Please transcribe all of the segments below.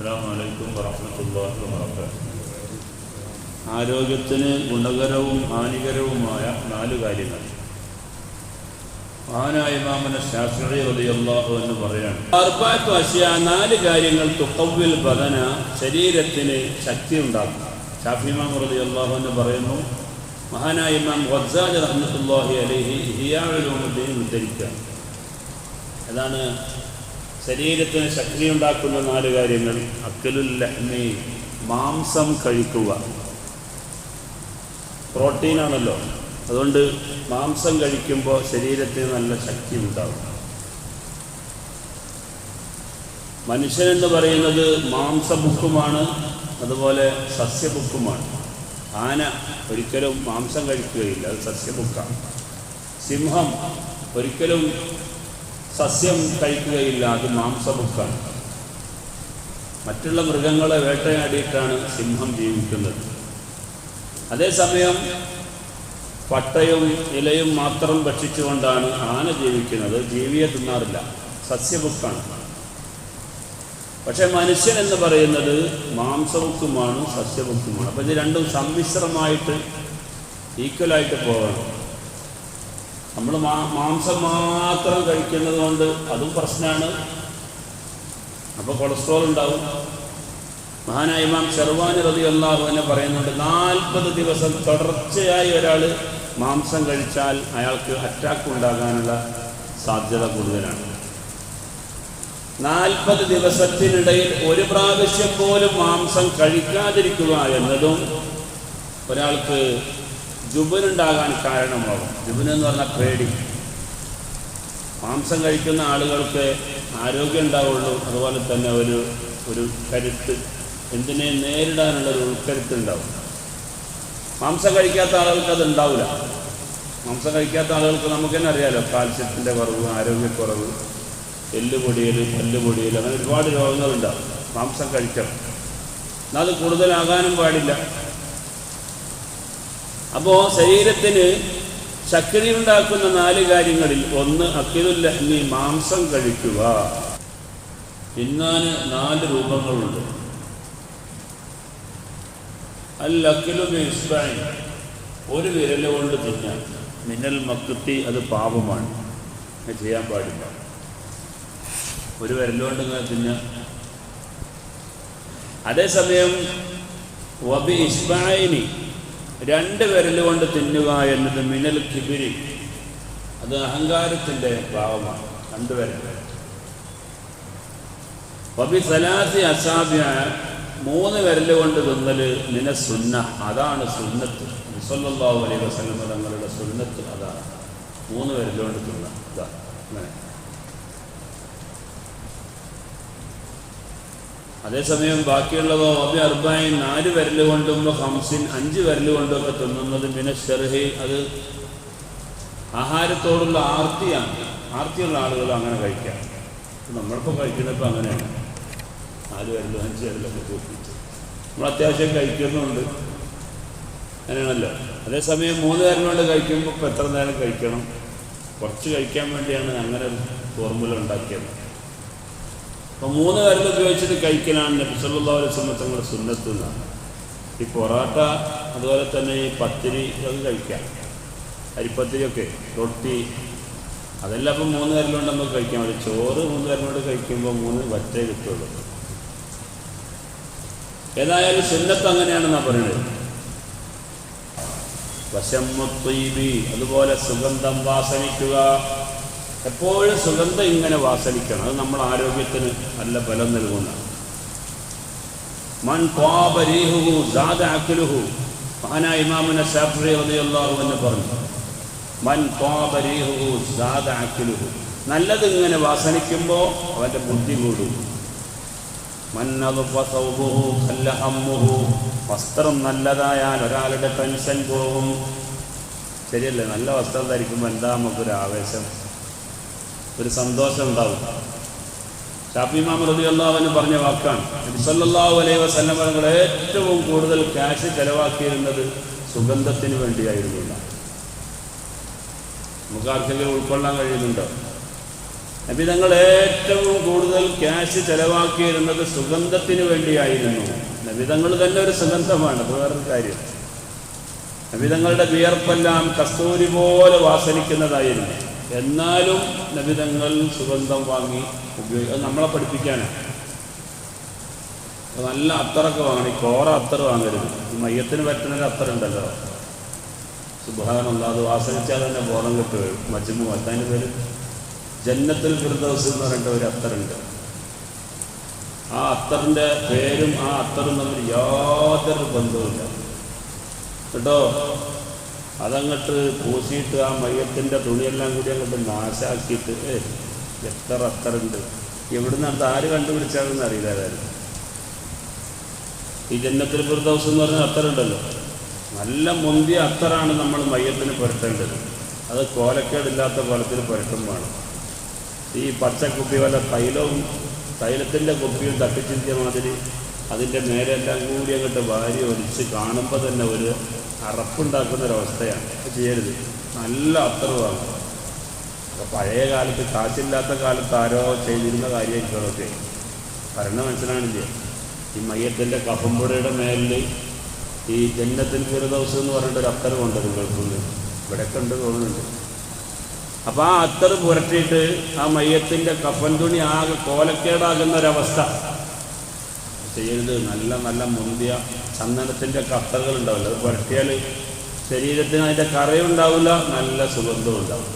അസ്സാം വലൈക്കും വറഹമത്തല്ലാഹി വാബർക്കാത്തു ആരോഗ്യത്തിന് ഗുണകരവും ഹാനികരവുമായ നാല് കാര്യങ്ങൾ. മഹാനായ ഇമാമന ശാസ്ത്രീയ റളിയല്ലാഹു എന്ന് പറയാണ് അർബാത്തു അഷ്യ നാല് കാര്യങ്ങൾ തുക്കവിൽ ബദന ശരീരത്തിന് ശക്തി ഉണ്ടാക്കും. ഷാഫിമാം റളിയല്ലാഹു എന്ന് പറയുന്നു മഹാനായ ഇമാം വസാജ് റഹ്മത്തുല്ലാഹി അലൈഹി ഹിയാളുടെ ഉദ്ധരിക്കുക. അതാണ് ശരീരത്തിന് ശക്തി ഉണ്ടാക്കുന്ന നാല് കാര്യങ്ങൾ. അക്കലുൽ ലഹ്മി മാംസം കഴിക്കുക. പ്രോട്ടീനാണല്ലോ അതുകൊണ്ട് മാംസം കഴിക്കുമ്പോൾ ശരീരത്തിന് നല്ല ശക്തി ഉണ്ടാവും. മനുഷ്യനെന്ന് പറയുന്നത് മാംസബുക്കുമാണ് അതുപോലെ സസ്യബുക്കുമാണ് ആന ഒരിക്കലും മാംസം കഴിക്കുകയില്ല അത് സസ്യബുക്കാണ് സിംഹം ഒരിക്കലും സസ്യം കഴിക്കുകയില്ല അത് മാംസഭുക്കാണ് മറ്റുള്ള മൃഗങ്ങളെ വേട്ടയാടിയിട്ടാണ് സിംഹം ജീവിക്കുന്നത്. അതേസമയം പട്ടയും ഇലയും മാത്രം ഭക്ഷിച്ചുകൊണ്ടാണ് ആന ജീവിക്കുന്നത്. ജീവിയെ തിന്നാറില്ല. സസ്യഭുക്കാണ്. പക്ഷെ മനുഷ്യൻ എന്ന് പറയുന്നത് മാംസഭുക്കുമാണ് സസ്യഭുക്കുമാണ്. അപ്പം ഇത് രണ്ടും സമ്മിശ്രമായിട്ട് ഈക്വലായിട്ട് പോകണം. നമ്മൾ മാംസം മാത്രം കഴിക്കുന്നത് കൊണ്ട് അതും പ്രശ്നമാണ് അപ്പോൾ കൊളസ്ട്രോൾ ഉണ്ടാവും. മഹാനായ ഇമാം ഷെർവാനി റതി അള്ളാഹു എന്നെ പറയുന്നുണ്ട് നാൽപ്പത് ദിവസം തുടർച്ചയായി ഒരാൾ മാംസം കഴിച്ചാൽ അയാൾക്ക് അറ്റാക്ക് ഉണ്ടാകാനുള്ള സാധ്യത കൂടുതലാണ്. നാൽപ്പത് ദിവസത്തിനിടയിൽ ഒരു പ്രാവശ്യം പോലും മാംസം കഴിക്കാതിരിക്കുക എന്നതും ഒരാൾക്ക് ജുബനുണ്ടാകാൻ കാരണമാകും. ജുബൻ എന്ന് പറഞ്ഞാൽ പേടി. മാംസം കഴിക്കുന്ന ആളുകൾക്ക് ആരോഗ്യം ഉണ്ടാവുള്ളൂ. അതുപോലെ തന്നെ ഒരു ഒരു കരുത്ത്. എന്തിനെ നേരിടാനുള്ള ഒരു ഉൾക്കരുത്ത് ഉണ്ടാവും. മാംസം കഴിക്കാത്ത ആളുകൾക്ക് അത് ഉണ്ടാവില്ല മാംസം കഴിക്കാത്ത ആളുകൾക്ക് നമുക്ക് തന്നെ അറിയാലോ കാൽസ്യത്തിന്റെ കുറവ് ആരോഗ്യക്കുറവ് എല്ല് പൊടിയൽ പല്ല് പൊടിയൽ അങ്ങനെ ഒരുപാട് രോഗങ്ങളുണ്ടാവും. മാംസം കഴിക്കണം. എന്നാൽ അത് കൂടുതലാകാനും പാടില്ല. അപ്പോൾ ശരീരത്തിന് ശക്തി ഉണ്ടാക്കുന്ന നാല് കാര്യങ്ങളിൽ ഒന്ന് അക്കിതുല്ലഹ്മി മാംസം കഴിക്കുക. തിന്നാൻ നാല് രൂപങ്ങളുണ്ട്. അൽ അക്കിലു ഒരു വിരൽ കൊണ്ട് തിന്നാൻ. മിന്നൽ മക്കുത്തി അത് പാപമാണ്. ചെയ്യാൻ പാടില്ല. ഒരു വിരലുകൊണ്ട് തിന്ന. അതേസമയം വബി രണ്ട് വിരലുകൊണ്ട് തിന്നുക എന്നത് മിനൽ കിബിരി. അത് അഹങ്കാരത്തിന്റെ ഭാവമാണ്. രണ്ട് വിരൽ പബി സലാസി അസാബിയ മൂന്ന് വിരലുകൊണ്ട് തിന്നൽ മിന സുന്ന അതാണ് സുന്നത്ത്. മുസല്ലാഹു അലൈഹി വസല്ലം തങ്ങളുടെ സുന്നത്ത് അതാണ്. മൂന്ന് വിരലുകൊണ്ട് തിന്ന ഇതാ. അങ്ങനെ. അതേസമയം ബാക്കിയുള്ളതോ അബി അർബായി നാല് വിരൽ കൊണ്ടും ഹംസിൻ അഞ്ച് വിരൽ കൊണ്ടുമൊക്കെ തിന്നുന്നത് പിന്നെ ഷെർഹി അത് ആഹാരത്തോടുള്ള ആർത്തിയാണ്. ആർത്തിയുള്ള ആളുകൾ അങ്ങനെ കഴിക്കാം. നമ്മളിപ്പോൾ കഴിക്കുന്നപ്പോൾ അങ്ങനെയാണ്. നാല് വിരലും അഞ്ച് വിരലൊക്കെ കൂട്ടിയിട്ട്. നമ്മൾ അത്യാവശ്യം കഴിക്കുന്നുണ്ട്. അങ്ങനെയാണല്ലോ. അതേസമയം മൂന്ന് വിരൽ കൊണ്ട് കഴിക്കുമ്പോൾ ഇപ്പോൾ എത്ര നേരം കഴിക്കണം? കുറച്ച് കഴിക്കാൻ വേണ്ടിയാണ് അങ്ങനെ ഫോർമുല ഉണ്ടാക്കിയത്. അപ്പോൾ മൂന്ന് വിരൽ ഉപയോഗിച്ചിട്ട് കഴിക്കലാണ് നബിസല്ലാ അലൈഹി തങ്ങളുടെ സുന്നത്ത് ഈ പൊറാട്ട അതുപോലെ തന്നെ ഈ പത്തിരി ഒക്കെ കഴിക്കാം. അരിപ്പത്തിരിയൊക്കെ റൊട്ടി അതെല്ലാം ഇപ്പം മൂന്ന് വിരലുകൊണ്ട് നമുക്ക് കഴിക്കാൻ പറ്റും. ചോറ് മൂന്ന് വിരലുകൊണ്ട് കഴിക്കുമ്പോൾ മൂന്ന് വറ്റേ കിട്ടുള്ളൂ. ഏതായാലും സുന്നത്ത് അങ്ങനെയാണെന്നാണ് പറയുന്നത് വശമ്മത്വീബി അതുപോലെ സുഗന്ധം വാസനിക്കുക എപ്പോഴും സുഗന്ധം ഇങ്ങനെ വാസനിക്കണം. അത് നമ്മൾ ആരോഗ്യത്തിന് നല്ല ബലം നൽകുന്ന. മൻ പാപരീഹുഹു അക്കുലുഹു മഹാനായ ഇമാമുന ഷാഫി റളിയല്ലാഹു എന്ന് പറഞ്ഞു മൻ പാപരീഹുഹു അക്കുലുഹു നല്ലത് ഇങ്ങനെ വാസനിക്കുമ്പോൾ അവന്റെ ബുദ്ധി കൂടും. വസ്ത്രം നല്ലതായാൽ ഒരാളുടെ ടെൻഷൻ പോകും. ശരിയല്ലേ? നല്ല വസ്ത്രം ധരിക്കുമ്പോൾ എന്താ നമുക്കൊരു ആവേശം? ഒരു സന്തോഷം ഉണ്ടാവും. ഷാഫി മാമ റബി അള്ളാഹുവിന് പറഞ്ഞ വാക്കാണ്. അലൈഹി വസല്ലം തങ്ങൾ ഏറ്റവും കൂടുതൽ ക്യാഷ് ചെലവാക്കിയിരുന്നത് സുഗന്ധത്തിന് വേണ്ടിയായിരുന്നു നമുക്ക് ആർക്കെങ്കിലും ഉൾക്കൊള്ളാൻ കഴിയുന്നുണ്ടോ? നബിതങ്ങൾ ഏറ്റവും കൂടുതൽ ക്യാഷ് ചെലവാക്കിയിരുന്നത് സുഗന്ധത്തിന് വേണ്ടിയായിരുന്നു. നബിതങ്ങൾ തന്നെ ഒരു സുഗന്ധമാണ് അത് വേറൊരു കാര്യം. നബിതങ്ങളുടെ വിയർപ്പെല്ലാം കസ്തൂരി പോലെ വാസനിക്കുന്നതായിരുന്നു. എന്നാലും നബിതങ്ങൾ സുഗന്ധം വാങ്ങി ഉപയോഗിക്കും അത് നമ്മളെ പഠിപ്പിക്കാനാണ് നല്ല അത്തറൊക്കെ വാങ്ങണം. കോറ അത്തർ വാങ്ങരുത്. മയ്യത്തിന് പറ്റുന്നൊരു അത്തറുണ്ടല്ലോ. സുബാനുള്ള അത് വാസനിച്ചാൽ തന്നെ ബോധം കിട്ടുകയും മജ്മു അതിന്റെ പേര് ജന്നത്തിൽ ഫിർദൗസ് എന്ന് പറഞ്ഞിട്ട് ഒരു അത്തറുണ്ട്. ആ അത്തറിന്റെ പേരും ആ അത്തറും തമ്മിൽ യാതൊരു ബന്ധവുമില്ല. കേട്ടോ? അതങ്ങട്ട് പൂശിയിട്ട് ആ മയത്തിന്റെ തുണിയെല്ലാം കൂടി അങ്ങോട്ട് നാശാക്കിയിട്ട് എത്ര ഉണ്ട്. എവിടുന്ന് അത് ആര് കണ്ടുപിടിച്ചാണെന്ന് അറിയില്ല ഏതായാലും. ഈ ജന്നത്തിൽ ഫിർദൗസ് എന്ന് പറഞ്ഞാൽ പറഞ്ഞ ഉണ്ടല്ലോ. നല്ല മുന്തിയ അത്തറാണ് നമ്മൾ മയ്യത്തിന് പുരട്ടേണ്ടത്. അത് കോലക്കേടില്ലാത്ത കോലത്തിൽ പുരട്ടും വേണം. ഈ പച്ചക്കുപ്പി വല്ല തൈലവും തൈലത്തിന്റെ കുപ്പിയും തട്ടിച്ചിരിക്കുന്ന മാതിരി അതിന്റെ മേലെല്ലാം കൂടി അങ്ങോട്ട് വാരി ഒലിച്ച് കാണുമ്പോൾ തന്നെ ഒരു അറപ്പുണ്ടാക്കുന്ന ഒരവസ്ഥയാണ് ചെയ്യരുത്. നല്ല അത്തറുവാണ് അപ്പോൾ പഴയ കാലത്ത് കാശില്ലാത്ത കാലത്ത് ആരോ ചെയ്തിരുന്ന കാര്യമായിരിക്കും അതൊക്കെ. ഭരണ മനസ്സിലാണില്ലേ ഈ മയ്യത്തിന്റെ കഫമ്പുഴയുടെ മേലിൽ ഈ ജന്നത്തിൽ ഫിറദൗസ് എന്ന് പറഞ്ഞിട്ട് ഒരു അത്തർ കൊണ്ട് നിങ്ങൾക്ക് ഇവിടെയൊക്കെ ഉണ്ട് തോന്നുന്നുണ്ട്. അപ്പോൾ ആ അത്തർ പുരട്ടിയിട്ട് ആ മയ്യത്തിന്റെ കഫൻ തുണി ആകെ കോലക്കേടാകുന്ന ഒരവസ്ഥ ചെയ്യരുത്. നല്ല നല്ല മുന്തിയ ചന്ദനത്തിന്റെ കത്തകൾ ഉണ്ടാവില്ല. അത് പുരട്ടിയാൽ ശരീരത്തിന് അതിന്റെ കറയുണ്ടാവില്ല നല്ല സുഗന്ധം ഉണ്ടാവും.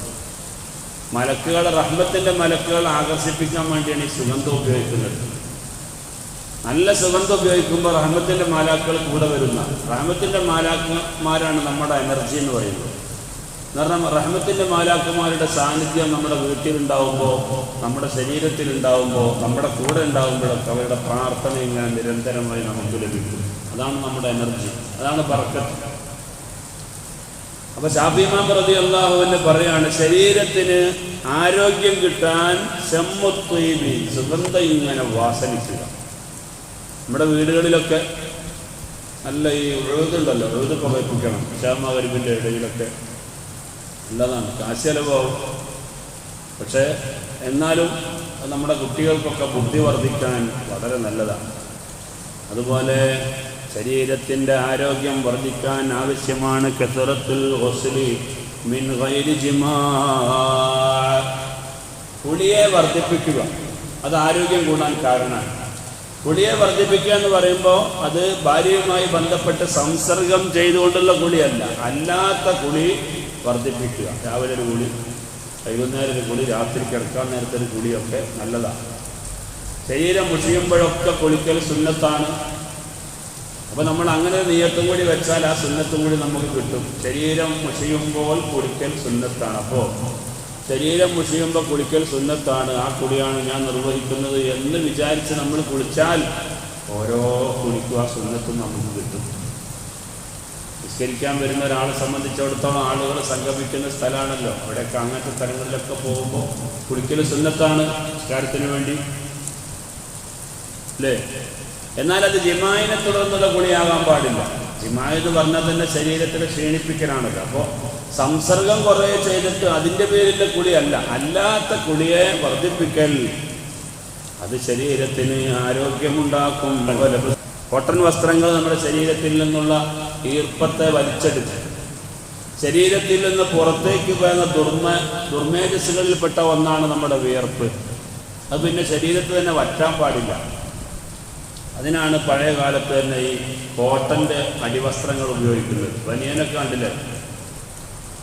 മലക്കുകൾ റഹ്മത്തിന്റെ മലക്കുകൾ ആകർഷിപ്പിക്കാൻ വേണ്ടിയാണ് ഈ സുഗന്ധം ഉപയോഗിക്കുന്നത്. നല്ല സുഗന്ധം ഉപയോഗിക്കുമ്പോൾ റഹ്മത്തിന്റെ മാലാക്കൾ കൂടെ വരുന്ന റഹ്മത്തിന്റെ മാലാക്കന്മാരാണ് നമ്മുടെ എനർജി എന്ന് പറയുന്നത്. റഹ്മത്തിന്റെ റഹ്മത്തിന്റെ മാലാക്കുമാരുടെ സാന്നിധ്യം നമ്മുടെ വീട്ടിലുണ്ടാവുമ്പോൾ നമ്മുടെ ശരീരത്തിലുണ്ടാവുമ്പോൾ നമ്മുടെ കൂടെ ഉണ്ടാവുമ്പോഴൊക്കെ അവരുടെ പ്രാർത്ഥന ഇങ്ങനെ നിരന്തരമായി നമുക്ക് ലഭിക്കും. അതാണ് നമ്മുടെ എനർജി. അതാണ് ബർക്കത്ത്. അപ്പൊ ഷാഫിമാ പ്രതി അള്ളാഹുവിനെ പറയാണ് ശരീരത്തിന് ആരോഗ്യം കിട്ടാൻ ചെമ്മത്വീബി സുഗന്ധം ഇങ്ങനെ വാസനിക്കുക. നമ്മുടെ വീടുകളിലൊക്കെ നല്ല ഈ ഉഴുതുണ്ടല്ലോ എഴുത് പുകപ്പിക്കണം ശ്യാമകരിപ്പിന്റെ ഇടയിലൊക്കെ നല്ലതാണ് കാശ് ചെലവാകും. പക്ഷേ എന്നാലും നമ്മുടെ കുട്ടികൾക്കൊക്കെ ബുദ്ധി വർദ്ധിക്കാൻ വളരെ നല്ലതാണ്. അതുപോലെ ശരീരത്തിന്റെ ആരോഗ്യം വർദ്ധിക്കാൻ ആവശ്യമാണ് കെസറത്തുൽ ഹൊസ്ലി മിൻ കുളിയെ വർദ്ധിപ്പിക്കുക. അത് ആരോഗ്യം കൂടാൻ കാരണമാണ്. കുളിയെ വർദ്ധിപ്പിക്കുക എന്ന് പറയുമ്പോൾ അത് ഭാര്യയുമായി ബന്ധപ്പെട്ട് സംസർഗം ചെയ്തുകൊണ്ടുള്ള കുളിയല്ല. അല്ലാത്ത കുളി വർദ്ധിപ്പിക്കുക. രാവിലെ ഒരു കുളി വൈകുന്നേരം ഒരു കുളി രാത്രി കിടക്കാൻ നേരത്തെ ഒരു കുളിയൊക്കെ നല്ലതാണ്. ശരീരം മുഷിയുമ്പോഴൊക്കെ കുളിക്കൽ സുന്നത്താണ്. അപ്പോൾ നമ്മൾ അങ്ങനെ നീയത്തും കൂടി വെച്ചാൽ ആ സുന്നത്തും കൂടി നമുക്ക് കിട്ടും. ശരീരം മുഷിയുമ്പോൾ കുളിക്കൽ സുന്നത്താണ്. അപ്പോൾ ശരീരം മുഷിയുമ്പോൾ കുളിക്കൽ സുന്നത്താണ്. ആ കുളിയാണ് ഞാൻ നിർവഹിക്കുന്നത് എന്ന് വിചാരിച്ച് നമ്മൾ കുളിച്ചാൽ ഓരോ കുളിക്കും ആ സുന്നത്തും നമുക്ക് കിട്ടും. നിസ്കരിക്കാൻ വരുന്ന ഒരാളെ സംബന്ധിച്ചിടത്തോളം ആളുകൾ സംഗമിക്കുന്ന സ്ഥലമാണല്ലോ. അവിടെയൊക്കെ അങ്ങനത്തെ സ്ഥലങ്ങളിലൊക്കെ പോകുമ്പോൾ കുളിക്കൽ സുന്നത്താണ് നിസ്കാരത്തിന് വേണ്ടി. അല്ലേ? എന്നാൽ അത് ജിമായിനെ തുടർന്നുള്ള കുളിയാകാൻ പാടില്ല. ജിമായത് എന്ന് പറഞ്ഞാൽ തന്നെ ശരീരത്തിൽ ക്ഷീണിപ്പിക്കലാണല്ലോ അപ്പോൾ സംസർഗം കുറേ ചെയ്തിട്ട് അതിന്റെ പേരിൽ കുളിയല്ല അല്ലാത്ത കുളിയെ വർദ്ധിപ്പിക്കൽ. അത് ശരീരത്തിന് ആരോഗ്യമുണ്ടാക്കും. കോട്ടൺ വസ്ത്രങ്ങൾ നമ്മുടെ ശരീരത്തിൽ നിന്നുള്ള ഈർപ്പത്തെ വലിച്ചെടുക്കും. ശരീരത്തിൽ നിന്ന് പുറത്തേക്ക് പോകുന്ന ദുർമ ദുർമേജസ്സുകളിൽപ്പെട്ട ഒന്നാണ് നമ്മുടെ വിയർപ്പ്. അത് പിന്നെ ശരീരത്തിൽ തന്നെ വറ്റാൻ പാടില്ല. അതിനാണ് പഴയ കാലത്ത് തന്നെ ഈ കോട്ടന്റെ അടിവസ്ത്രങ്ങൾ ഉപയോഗിക്കുന്നത്. ബനിയനൊക്കെ കണ്ടില്ലേ?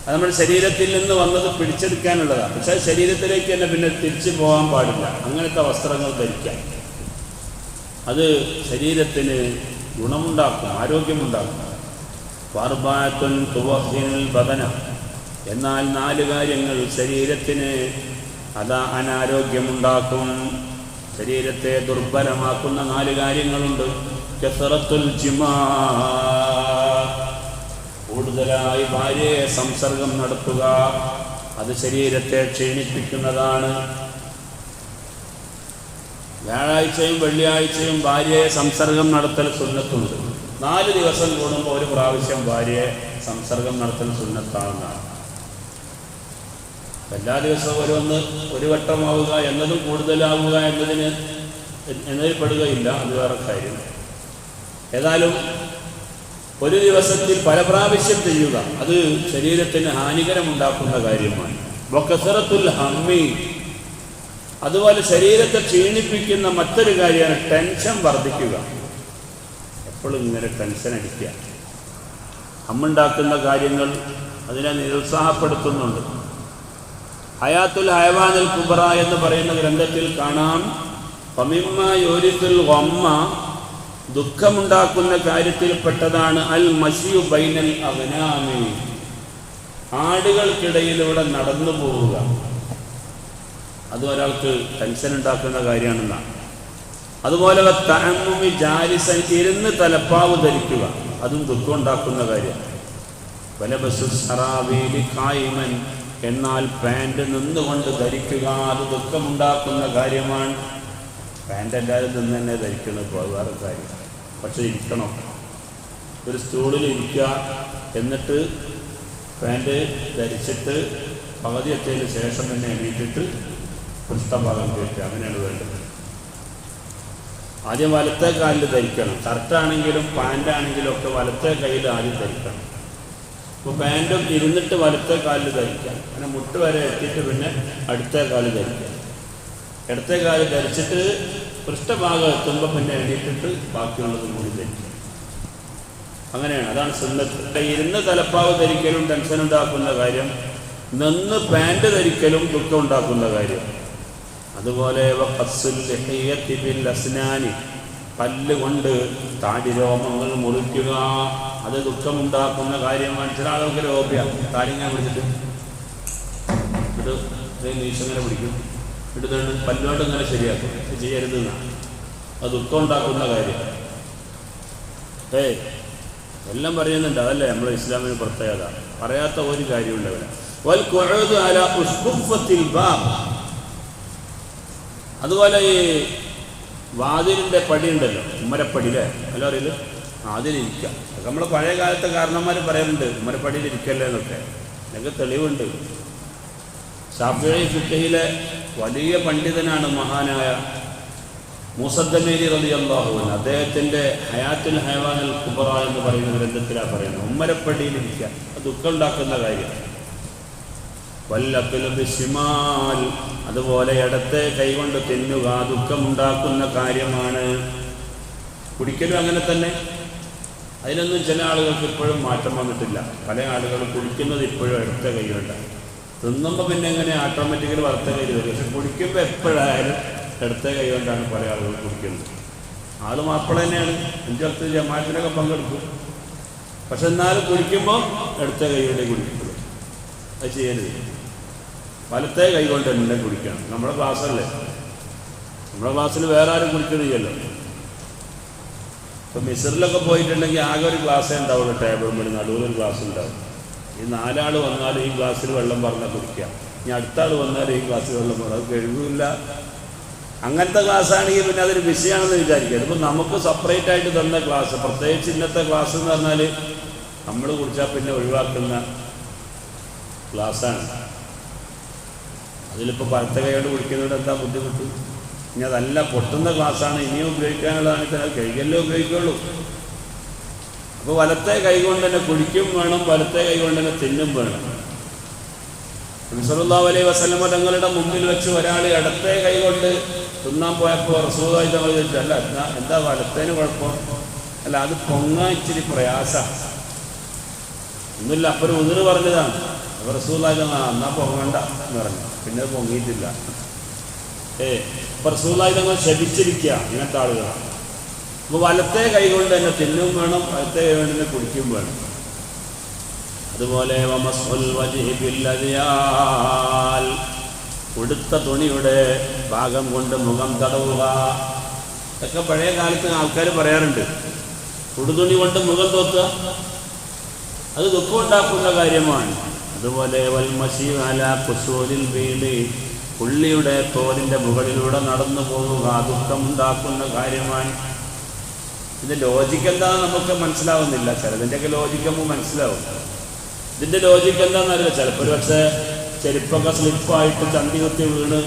അത് നമ്മുടെ ശരീരത്തിൽ നിന്ന് വന്നത് പിടിച്ചെടുക്കാനുള്ളതാണ്. പക്ഷേ ശരീരത്തിലേക്ക് തന്നെ പിന്നെ തിരിച്ചു പോകാൻ പാടില്ല. അങ്ങനത്തെ വസ്ത്രങ്ങൾ ധരിക്കാം. അത് ശരീരത്തിന് ഗുണമുണ്ടാക്കും ആരോഗ്യമുണ്ടാക്കും. പാർബായത്വൻ തുവഹിനിൽ ബദന. എന്നാൽ നാല് കാര്യങ്ങൾ ശരീരത്തിന് അതാ അനാരോഗ്യമുണ്ടാക്കും. ശരീരത്തെ ദുർബലമാക്കുന്ന നാല് കാര്യങ്ങളുണ്ട്. കസറത്തുൽ ജിമാ. കൂടുതലായി ഭാര്യയെ സംസർഗം നടത്തുക അത് ശരീരത്തെ ക്ഷീണിപ്പിക്കുന്നതാണ്. വ്യാഴാഴ്ചയും വെള്ളിയാഴ്ചയും ഭാര്യയെ സംസർഗം നടത്തൽ സുന്നത്തുണ്ട്. നാല് ദിവസം കൂടുമ്പോൾ ഒരു പ്രാവശ്യം ഭാര്യയെ സംസർഗം നടത്തൽ സുന്നത്താണെന്നാണ്. എല്ലാ ദിവസവും ഓരോന്ന് ഒരു വട്ടമാവുക എന്നതും കൂടുതലാവുക എന്നതിന് എന്നതിൽ പെടുകയില്ല അത് വേറെ കാര്യം. ഏതായാലും ഒരു ദിവസത്തിൽ പല പ്രാവശ്യം ചെയ്യുക അത് ശരീരത്തിന് ഹാനികരമുണ്ടാക്കുന്ന കാര്യമാണ്. ബൊക്കസറത്തുൽ ഹമ്മി അതുപോലെ ശരീരത്തെ ക്ഷീണിപ്പിക്കുന്ന മറ്റൊരു കാര്യമാണ് ടെൻഷൻ വർദ്ധിക്കുക. എപ്പോഴും ഇങ്ങനെ ടെൻഷൻ അടിക്കുക. അമ്മുണ്ടാക്കുന്ന കാര്യങ്ങൾ അതിനെ നിരുത്സാഹപ്പെടുത്തുന്നുണ്ട്. ഹയാത്തുൽ ഹയവാനുൽ കുബറ എന്ന് പറയുന്ന ഗ്രന്ഥത്തിൽ കാണാം പമിമ്മ യോരിത്തുൽ വമ്മ ദുഃഖമുണ്ടാക്കുന്ന കാര്യത്തിൽപ്പെട്ടതാണ് അൽ മസിയു ബൈനൽ അവനാമി ആടുകൾക്കിടയിലൂടെ നടന്നു പോവുക അത് ഒരാൾക്ക് ടെൻഷൻ ഉണ്ടാക്കുന്ന കാര്യമാണെന്നാണ് അതുപോലെ തഅമ്മുമി ജാലിസൻ ഇരുന്ന് തലപ്പാവ് ധരിക്കുക അതും ദുഃഖം ഉണ്ടാക്കുന്ന കാര്യം വലബസു സറാവേലി കായ്മൻ എന്നാൽ പാന്റ് നിന്നുകൊണ്ട് ധരിക്കുക അത് ദുഃഖമുണ്ടാക്കുന്ന കാര്യമാണ്. പാന്റ് എല്ലാവരും നിന്ന് തന്നെ ധരിക്കുന്നത് ഇപ്പോൾ വേറെ കാര്യം. പക്ഷെ ഇരിക്കണം. ഒരു സ്റ്റൂളിൽ ഇരിക്കുക എന്നിട്ട് പാന്റ് ധരിച്ചിട്ട് പകുതി എത്തിയതിന് ശേഷം തന്നെ എണീറ്റിട്ട് പൃഷ്ഠഭാഗം കയറ്റുക അങ്ങനെയാണ് വേണ്ടത്. ആദ്യം വലത്തെ കാലിൽ ധരിക്കണം. ഷർട്ടാണെങ്കിലും പാന്റാണെങ്കിലും ഒക്കെ വലത്തെ കയ്യിൽ ആദ്യം ധരിക്കണം. അപ്പോൾ പാന്റും ഇരുന്നിട്ട് വലത്തെ കാലിൽ ധരിക്കാം. അങ്ങനെ മുട്ട് വരെ എത്തിയിട്ട് പിന്നെ അടുത്ത കാലിൽ ധരിക്കാം. ഇടത്തെ കാലിൽ ധരിച്ചിട്ട് പൃഷ്ഠഭാഗം എത്തുമ്പോൾ പിന്നെ എണീറ്റിട്ട് ബാക്കിയുള്ളതും കൂടി ധരിക്കാം. അങ്ങനെയാണ്. അതാണ് സുന്നത്ത്. ഇരുന്ന് തലപ്പാവ് ധരിക്കലും ടെൻഷൻ ഉണ്ടാക്കുന്ന കാര്യം നിന്ന് പാന്റ് ധരിക്കലും ദുഃഖം ഉണ്ടാക്കുന്ന കാര്യം. അതുപോലെ പല്ലുകൊണ്ട് താടിരോമങ്ങൾ മുറിക്കുക. അത് ദുഃഖമുണ്ടാക്കുന്ന കാര്യമാണ് ചില ആളുകൾക്ക് രോപ്യ താടി ഇങ്ങനെ പിടിച്ചിട്ട് ഇത് പിടിക്കും. ഇടുന്നുണ്ട് പല്ലുകൊണ്ട് ഇങ്ങനെ ശരിയാക്കും. ചെയ്യരുത് എന്നാണ് അത് ദുഃഖം ഉണ്ടാക്കുന്ന കാര്യം. ഏ എല്ലാം പറയുന്നുണ്ട്. അതല്ലേ നമ്മുടെ ഇസ്ലാമിന് പ്രത്യേകത പറയാത്ത ഒരു കാര്യമുണ്ട് അവിടെ. അതുപോലെ ഈ വാതിലിന്റെ പടി ഉണ്ടല്ലോ ഉമ്മരപ്പടി അല്ലേ അറിയില്ല? അതിലിരിക്കുക നമ്മൾ പഴയ കാലത്തെ കാരണന്മാർ പറയുന്നുണ്ട് ഉമ്മരപ്പടിയിൽ ഇരിക്കല്ലേ എന്നൊക്കെ തെളിവുണ്ട്. ഷാഫിഴി ഫിക്കയിലെ വലിയ പണ്ഡിതനാണ് മഹാനായ മൂസദ്ദമേരി റലി അള്ളാഹുവിൻ അദ്ദേഹത്തിന്റെ ഹയാത്തുൽ ഹയവാനൽ കുബറ എന്ന് പറയുന്ന ഗ്രന്ഥത്തിലാണ് പറയുന്നത്. ഉമ്മരപ്പടിയിലിരിക്കുക. അത് ദുഃഖം ഉണ്ടാക്കുന്ന കാര്യം. അതുപോലെ ഇടത്തെ കൈകൊണ്ട് തിന്നുക ദുഃഖമുണ്ടാക്കുന്ന കാര്യമാണ്. കുടിക്കലും അങ്ങനെ തന്നെ. അതിനൊന്നും ചില ആളുകൾക്ക് ഇപ്പോഴും മാറ്റം വന്നിട്ടില്ല. പല ആളുകൾ കുടിക്കുന്നത് ഇപ്പോഴും ഇടത്ത കൈകൊണ്ട്. തിന്നുമ്പോൾ പിന്നെ എങ്ങനെ ഓട്ടോമാറ്റിക്കലി വറുത്ത കൈ വരും. പക്ഷെ കുടിക്കുമ്പോൾ എപ്പോഴായാലും ഇടത്ത കൈ കൊണ്ടാണ് പല ആളുകൾ കുടിക്കുന്നത്. ആൾ മാപ്പിള തന്നെയാണ്. അഞ്ചടുത്ത് ജമാത്തിനൊക്കെ പങ്കെടുക്കും പക്ഷെ എന്നാലും കുടിക്കുമ്പോൾ ഇടത്ത കൈ കൊണ്ടേ കുടിക്കുള്ളൂ അത് ചെയ്യരുത്. വലത്തെ കൈ കൊണ്ട് തന്നെ കുടിക്കണം. നമ്മുടെ ക്ലാസ്സല്ലേ? നമ്മുടെ ക്ലാസ്സിൽ വേറെ ആരും കുടിക്കണില്ലല്ലോ. ഇപ്പം മിസറിലൊക്കെ പോയിട്ടുണ്ടെങ്കിൽ ആകെ ഒരു ഗ്ലാസ്സേ ഉണ്ടാവുള്ളൂ. ടേബിൾ മണി നടുവിൽ ഒരു ഗ്ലാസ് ഉണ്ടാവും. ഈ നാലാൾ വന്നാലും ഈ ഗ്ലാസ്സിൽ വെള്ളം പറഞ്ഞാൽ കുടിക്കാം ഇനി അടുത്ത ആൾ വന്നാലും ഈ ഗ്ലാസ്സിൽ വെള്ളം പറഞ്ഞാൽ കഴിവില്ല അങ്ങനത്തെ ക്ലാസ് ആണെങ്കിൽ പിന്നെ അതൊരു വിഷയമാണെന്ന് വിചാരിക്കുക. ഇപ്പം നമുക്ക് സെപ്പറേറ്റ് ആയിട്ട് തന്ന ക്ലാസ് പ്രത്യേകിച്ച് ഇന്നത്തെ ക്ലാസ് എന്ന് പറഞ്ഞാൽ നമ്മൾ കുടിച്ചാൽ പിന്നെ ഒഴിവാക്കുന്ന ക്ലാസ്സാണ്. അതിലിപ്പോൾ പഴുത്ത കൈകൊണ്ട് കുടിക്കുന്നതുകൊണ്ട് എന്താ ബുദ്ധിമുട്ട്? ഇനി അതല്ല പൊട്ടുന്ന ഗ്ലാസ്സാണ് ഇനിയും ഉപയോഗിക്കാനുള്ളതാണെങ്കിൽ തന്നെ അത് കഴുകല്ലേ ഉപയോഗിക്കുള്ളൂ. അപ്പോൾ വലത്തെ കൈ കൊണ്ട് തന്നെ കുടിക്കും വേണം വലത്തെ കൈ കൊണ്ട് തന്നെ തിന്നും വേണം. നബിസല്ലാ അലൈഹി വസല്ലമ തങ്ങളുടെ മുമ്പിൽ വെച്ച് ഒരാൾ ഇടത്തെ കൈ കൊണ്ട് തിന്നാൻ പോയപ്പോൾ റസൂദായി തങ്ങൾ ചോദിച്ചു അല്ല എന്താ വലത്തേന് കുഴപ്പം? അല്ല അത് പൊങ്ങാ ഇച്ചിരി പ്രയാസമാണ് ഒന്നുമില്ല അപ്പൊ ഒന്നിന് പറഞ്ഞതാണ്. അപ്പോൾ റസൂദായി തങ്ങൾ എന്നാ പൊങ്ങണ്ട എന്ന് പറഞ്ഞു. പിന്നെ പൊങ്ങിയിട്ടില്ല. ഏ അപ്പോൾ റസൂദായി തങ്ങൾ ശപിച്ചിരിക്കുക ഇങ്ങനത്തെ ആളുകളാണ് അപ്പോൾ വലത്തെ കൈ കൊണ്ട് തന്നെ തിന്നും വേണം വലത്തെ കൈ കൊണ്ട് തന്നെ കുടിക്കും വേണം. അതുപോലെ ഉടുത്ത തുണിയുടെ ഭാഗം കൊണ്ട് മുഖം തടവുക. ഇതൊക്കെ പഴയ കാലത്ത് ആൾക്കാർ പറയാറുണ്ട്. ഉടുതുണി കൊണ്ട് മുഖം തോത്തുക. അത് ദുഃഖമുണ്ടാക്കുന്ന കാര്യമാണ്. അതുപോലെ വൽമസി അല കുസൂരിൽ വീട് പുള്ളിയുടെ തോലിന്റെ മുകളിലൂടെ നടന്നു പോവുക ദുഃഖമുണ്ടാക്കുന്ന കാര്യമാണ് ഇതിന്റെ ലോജിക്ക് എന്താണെന്ന് നമുക്ക് മനസ്സിലാവുന്നില്ല. ചിലതിന്റെയൊക്കെ ലോജിക്ക് നമുക്ക് മനസ്സിലാവും. ഇതിന്റെ ലോജിക്ക് എന്താണെന്നറിയില്ല ചിലപ്പോൾ ഒരു പക്ഷേ ചെരുപ്പൊക്കെ സ്ലിപ്പായിട്ട് ചന്തി കുത്തി വീണ്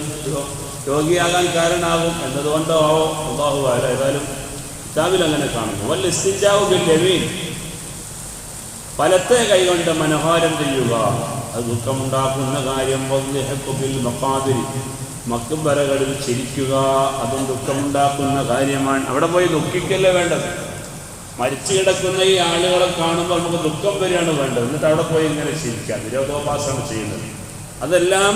രോഗിയാകാൻ കാരണമാകും എന്നതുകൊണ്ടോ ആവോ അള്ളാഹു ഏതായാലും അങ്ങനെ കാണുന്നു വല്ല ഇസ്തിഞ്ചാവും ലവീൻ ഫലത്തെ കൈകൊണ്ട് മനോഹാരം ചെയ്യുക. അത് ദുഃഖമുണ്ടാക്കുന്ന കാര്യം വദ്ദിഹക്കുബിൽ മക്കാതിരി മക്കുംബരകളിൽ ചിരിക്കുക. അതും ദുഃഖമുണ്ടാക്കുന്ന കാര്യമാണ്. അവിടെ പോയി ദുഃഖിക്കല്ലേ വേണ്ടത്? മരിച്ചു കിടക്കുന്ന ഈ ആളുകളെ കാണുമ്പോൾ നമുക്ക് ദുഃഖം വരികയാണ് വേണ്ടത്. എന്നിട്ട് അവിടെ പോയി ഇങ്ങനെ ചിരിക്കാം നിരോധോപാസനം ചെയ്യുന്നത്. അതെല്ലാം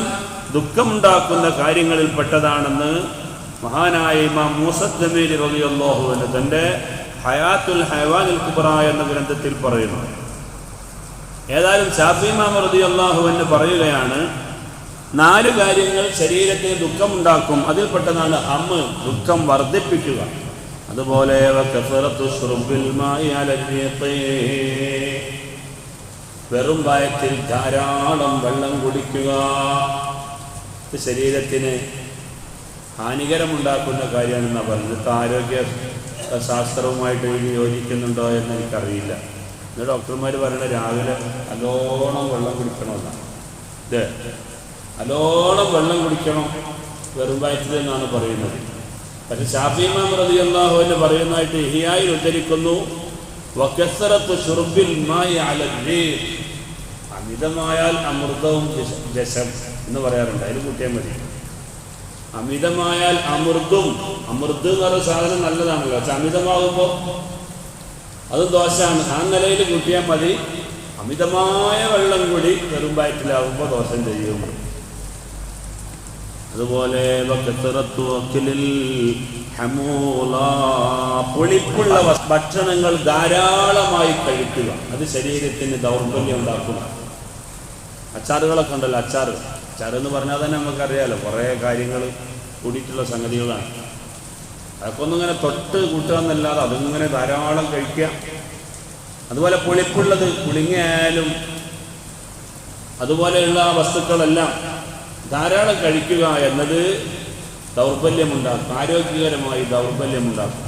ദുഃഖമുണ്ടാക്കുന്ന കാര്യങ്ങളിൽ പെട്ടതാണെന്ന് മഹാനായ ഇമാം മൂസദ് ജമീൽ റളിയല്ലാഹുവിന് തന്റെ ഹയാത്തുൽ ഹൈവാനുൽ കുബ്ര എന്ന ഗ്രന്ഥത്തിൽ പറയുന്നു. ഏതായാലും ഷാഫിമാമറുദി അള്ളാഹു എന്ന് പറയുകയാണ് നാല് കാര്യങ്ങൾ ശരീരത്തിന് ദുഃഖമുണ്ടാക്കും. അതിൽപ്പെട്ടതാണ് അമ്മ ദുഃഖം വർദ്ധിപ്പിക്കുക. അതുപോലെ വെറും വയറ്റിൽ ധാരാളം വെള്ളം കുടിക്കുക. ശരീരത്തിന് ഹാനികരമുണ്ടാക്കുന്ന കാര്യമാണെന്നാണ് പറഞ്ഞത്. ആരോഗ്യ ശാസ്ത്രവുമായിട്ട് യോജിക്കുന്നുണ്ടോ എന്ന് എനിക്കറിയില്ല. ഇത് ഡോക്ടർമാർ പറയുന്നത് രാവിലെ നല്ലോണം വെള്ളം കുടിക്കണമെന്ന ഇത് നല്ലോണം വെള്ളം കുടിക്കണം വെറും വയറ്റിൽ എന്നാണ് പറയുന്നത്. പക്ഷെ ഷാഫിമാം റതി അള്ളാഹു എന്ന് പറയുന്നതായിട്ട് ഇഹിയായി ഉദ്ധരിക്കുന്നു അമിതമായാൽ അമൃതവും ദശം എന്ന് പറയാറുണ്ട്. അതിന് കൂട്ടിയാൽ മതി. അമിതമായാൽ അമൃതും അമൃത് എന്ന് പറയുന്ന സാധനം നല്ലതാണല്ലോ. പക്ഷെ അമിതമാകുമ്പോൾ അത് ദോഷമാണ് ആ നിലയിൽ കൂട്ടിയാൽ മതി. അമിതമായ വെള്ളം കൂടി വെറും വയറ്റിലാകുമ്പോൾ ദോഷം ചെയ്യും. അതുപോലെ. പുളിപ്പുള്ള ഭക്ഷണങ്ങൾ ധാരാളമായി കഴിക്കുക. അത് ശരീരത്തിന് ദൗർബല്യം ഉണ്ടാക്കുക. അച്ചാറുകളൊക്കെ ഉണ്ടല്ലോ അച്ചാറ്. അച്ചാർ എന്ന് പറഞ്ഞാൽ തന്നെ നമുക്കറിയാലോ കുറേ കാര്യങ്ങൾ കൂടിയിട്ടുള്ള സംഗതികളാണ്. അതൊക്കെ ഒന്നും തൊട്ട് കൂട്ടുക എന്നല്ലാതെ അതിങ്ങനെ ധാരാളം കഴിക്കുക. അതുപോലെ പുളിപ്പുള്ളത് പുളിങ്ങയായാലും അതുപോലെയുള്ള വസ്തുക്കളെല്ലാം ധാരാളം കഴിക്കുക എന്നത് ദൗർബല്യമുണ്ടാക്കും ആരോഗ്യകരമായി ദൗർബല്യമുണ്ടാക്കും.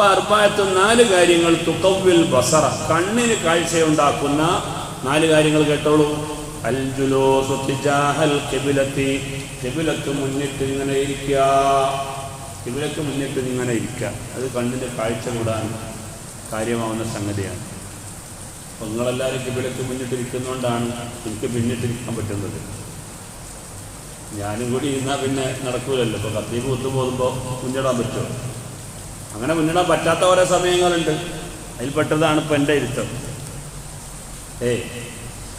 അർബായത്ത് നാല് കാര്യങ്ങൾ തുക്കവിൽ ബസറ കണ്ണിന് കാഴ്ചയുണ്ടാക്കുന്ന നാല് കാര്യങ്ങൾ കേട്ടോളൂ. അൽ തിജാഹൽ കിബിലത്തി കിബിലത്ത് മുന്നിട്ട് ഇങ്ങനെ ഇരിക്കുക. കിബിലക്ക് മുന്നിട്ട് ഇങ്ങനെ ഇരിക്കുക. അത് കണ്ണിന്റെ കാഴ്ച കൂടാൻ കാര്യമാവുന്ന സംഗതിയാണ്. അപ്പോൾ നിങ്ങളെല്ലാവരും കിബിലക്ക് മുന്നിട്ടിരിക്കുന്നതുകൊണ്ടാണ് എനിക്ക് പിന്നിട്ടിരിക്കാൻ പറ്റുന്നത്. ഞാനും കൂടി ഇരുന്നാൽ പിന്നെ നടക്കൂലല്ലോ. ഇപ്പോൾ കത്തി കുത്തു പോകുമ്പോൾ മുന്നിടാൻ പറ്റുമോ? അങ്ങനെ മുന്നിടാൻ പറ്റാത്ത ഓരോ സമയങ്ങളുണ്ട്. അതിൽ പെട്ടതാണ് ഇപ്പം എന്റെ ഇരുത്തം. ഏ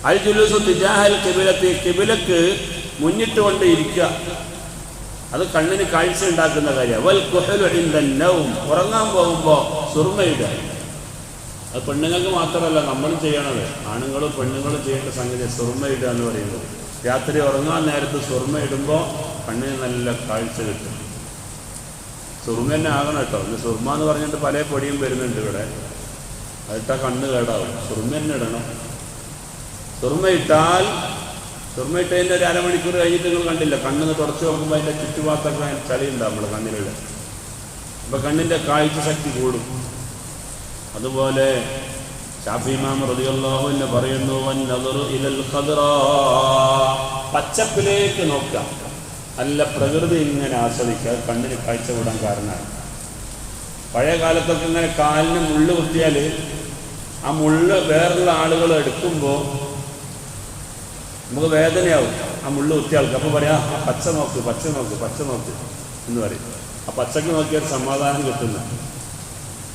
അൽ ജുലൂസ് തിജാഹൽ കിബിലത്തി കിബിലക്ക് മുന്നിട്ടുകൊണ്ട് ഇരിക്കുക. അത് കണ്ണിന് കാഴ്ച ഉണ്ടാക്കുന്ന കാര്യമാണ്. ഉറങ്ങാൻ പോകുമ്പോൾ സുർമയിടുക അത് പെണ്ണുങ്ങൾക്ക് മാത്രമല്ല നമ്മൾ ചെയ്യണത്. ആണുങ്ങളും പെണ്ണുങ്ങളും ചെയ്യേണ്ട സംഗതി സുർമയിടുക എന്ന് പറയുന്നത്. രാത്രി ഉറങ്ങാൻ നേരത്ത് സുർമയിടുമ്പോൾ കണ്ണിന് നല്ല കാഴ്ച കിട്ടും. സുർമ തന്നെ ആകണം കേട്ടോ. ഇന്ന് സുർമ എന്ന് പറഞ്ഞിട്ട് പല പൊടിയും വരുന്നുണ്ട് ഇവിടെ. അതിട്ടാ കണ്ണ് കേടാവും. സുർമ തന്നെ ഇടണം. സുർമ ഇട്ടാൽ സുർമ ഇട്ടതിന്റെ ഒരു അരമണിക്കൂർ കഴിഞ്ഞിട്ട് നിങ്ങൾ കണ്ടില്ല. കണ്ണിന്ന് തുടച്ചു നോക്കുമ്പോൾ അതിന്റെ ചുറ്റുഭാഗത്തൊക്കെ ചളി ഉണ്ടാവും നമ്മുടെ കണ്ണിലുള്ള. അപ്പം കണ്ണിന്റെ കാഴ്ച ശക്തി കൂടും. അതുപോലെ ഷാഫിമാം റളിയല്ലാഹു അൻഹു പറയുന്നു പച്ചപ്പിലേക്ക് നോക്കുക. നല്ല പ്രകൃതി ഇങ്ങനെ ആസ്വദിക്കുക. കണ്ണിന് കാഴ്ച കൂടാൻ കാരണമാണ്. പഴയ കാലത്തൊക്കെ ഇങ്ങനെ കാലിന് മുള്ള് കുത്തിയാൽ ആ മുള്ള് വേറുള്ള ആളുകൾ എടുക്കുമ്പോൾ നമുക്ക് വേദനയാവും. ആ മുള്ള കുത്തിയാൾക്ക്. അപ്പോൾ പറയാം ആ പച്ച നോക്ക് പച്ച നോക്ക് പച്ച നോക്ക് എന്ന് പറയും. ആ പച്ചക്ക് നോക്കിയാൽ സമാധാനം കിട്ടുന്ന.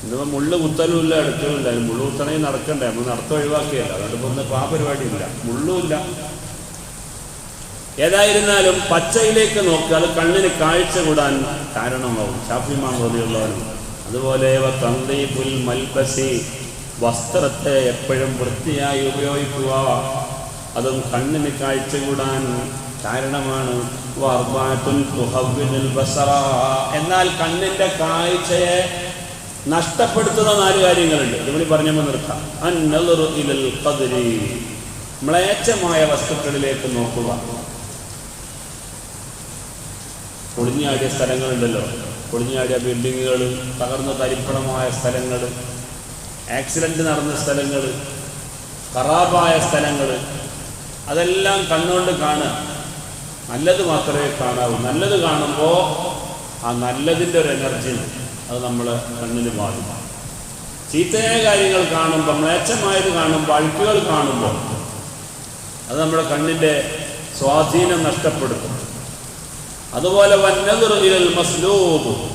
ഇന്നിപ്പോൾ മുള്ള് കുത്തലുമില്ല എടുക്കലുമില്ല മുള്ളു കുത്തണേ നടക്കണ്ടേ? നമ്മൾ നടത്തം ഒഴിവാക്കിയല്ല. അതുകൊണ്ട് ഇപ്പോൾ ഒന്നും ആ പരിപാടിയില്ല മുള്ളുമില്ല ഏതായിരുന്നാലും പച്ചയിലേക്ക് നോക്കുക. അത് കണ്ണിന് കാഴ്ച കൂടാൻ കാരണമാവും. ഷാഫിമാൻ മാമോദിയുള്ളവരും അതുപോലെ തന്തീപുൽ മൽബസി. വസ്ത്രത്തെ എപ്പോഴും വൃത്തിയായി ഉപയോഗിക്കുക. അതും കണ്ണിന് കാഴ്ച കൂടാൻ കാരണമാണ്. എന്നാൽ കണ്ണിന്റെ കാഴ്ചയെ നഷ്ടപ്പെടുത്തുന്ന നാല് കാര്യങ്ങളുണ്ട്. ഇവിടെ പറഞ്ഞു നിർത്താം. മ്ലേച്ഛമായ വസ്തുക്കളിലേക്ക് നോക്കുക. പൊളിഞ്ഞാടിയ സ്ഥലങ്ങളുണ്ടല്ലോ. പൊളിഞ്ഞാടിയ ബിൽഡിങ്ങുകൾ തകർന്ന തരിപ്പണമായ സ്ഥലങ്ങൾ ആക്സിഡന്റ് നടന്ന സ്ഥലങ്ങൾ ഖറാബായ സ്ഥലങ്ങൾ അതെല്ലാം കണ്ണുകൊണ്ട് കാണുക. നല്ലത് മാത്രമേ കാണാവൂ. നല്ലത് കാണുമ്പോൾ ആ നല്ലതിന്റെ ഒരു എനർജി അത് നമ്മൾ കണ്ണിന് ബാധിക്കും ചീത്തയായ കാര്യങ്ങൾ കാണുമ്പോൾ മ്ലേച്ഛമായത് കാണുമ്പോൾ അഴുക്കുകൾ കാണുമ്പോൾ അത് നമ്മുടെ കണ്ണിന്റെ സ്വാധീനം നഷ്ടപ്പെടുത്തും. അതുപോലെ വന്നതുറിൽ മസ്ലൂബ്.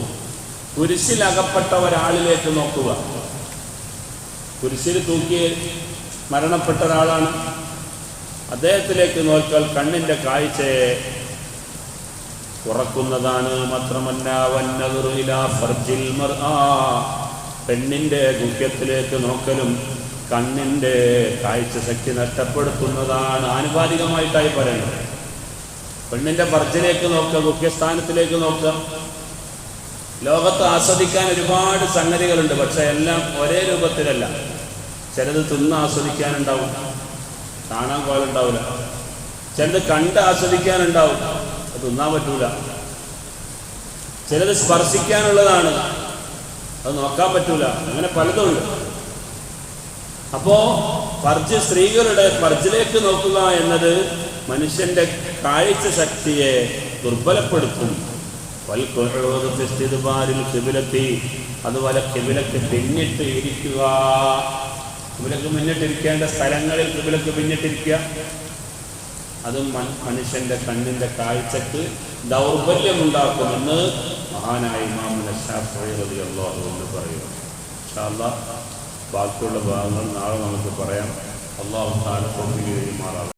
കുരിശിലകപ്പെട്ട ഒരാളിലേക്ക് നോക്കുക. കുരിശിൽ തൂക്കി മരണപ്പെട്ട ഒരാളാണ്. അദ്ദേഹത്തിലേക്ക് നോക്കിയാൽ കണ്ണിന്റെ കാഴ്ചയെ കുറക്കുന്നതാണ് മാത്രമല്ല വന്നതുറില ഫർജിൽ പെണ്ണിന്റെ ഗുഹ്യത്തിലേക്ക് നോക്കലും കണ്ണിന്റെ കാഴ്ച ശക്തി നഷ്ടപ്പെടുത്തുന്നതാണ് ആനുപാതികമായിട്ടായി പറയുന്നത്. പെണ്ണിന്റെ ഫർജിലേക്ക് നോക്കുക ഗുഹ്യസ്ഥാനത്തിലേക്ക് നോക്കുക. ലോകത്ത് ആസ്വദിക്കാൻ ഒരുപാട് സംഗതികളുണ്ട് പക്ഷെ എല്ലാം ഒരേ രൂപത്തിലല്ല. ചിലത് തിന്ന് ആസ്വദിക്കാനുണ്ടാവും. കാണാൻ കോലുണ്ടാവില്ല ചിലത് കണ്ട് ആസ്വദിക്കാനുണ്ടാവും. അത് തിന്നാൻ പറ്റൂല. ചിലത് സ്പർശിക്കാനുള്ളതാണ്. അത് നോക്കാൻ പറ്റൂല. അങ്ങനെ പലതുണ്ട്. അപ്പോ പർജ് സ്ത്രീകളുടെ പർജിലേക്ക് നോക്കുക എന്നത് മനുഷ്യന്റെ കാഴ്ച ശക്തിയെ ദുർബലപ്പെടുത്തും. അതുപോലെ കിബിലക്ക് പിന്നിട്ട് ഇരിക്കുക. കിബിലക്ക് പിന്നിട്ടിരിക്കേണ്ട സ്ഥലങ്ങളിൽ കിബിലക്ക് പിന്നിട്ടിരിക്കുക. അതും മനുഷ്യന്റെ കണ്ണിന്റെ കാഴ്ചക്ക് ദൗർബല്യമുണ്ടാക്കുമെന്ന് മഹാനായ റളിയല്ലാഹു എന്ന് പറയുന്നു. ബാക്കിയുള്ള ഭാഗങ്ങൾ നാളെ നമുക്ക് പറയാം. അള്ളാഹു താല മാറാം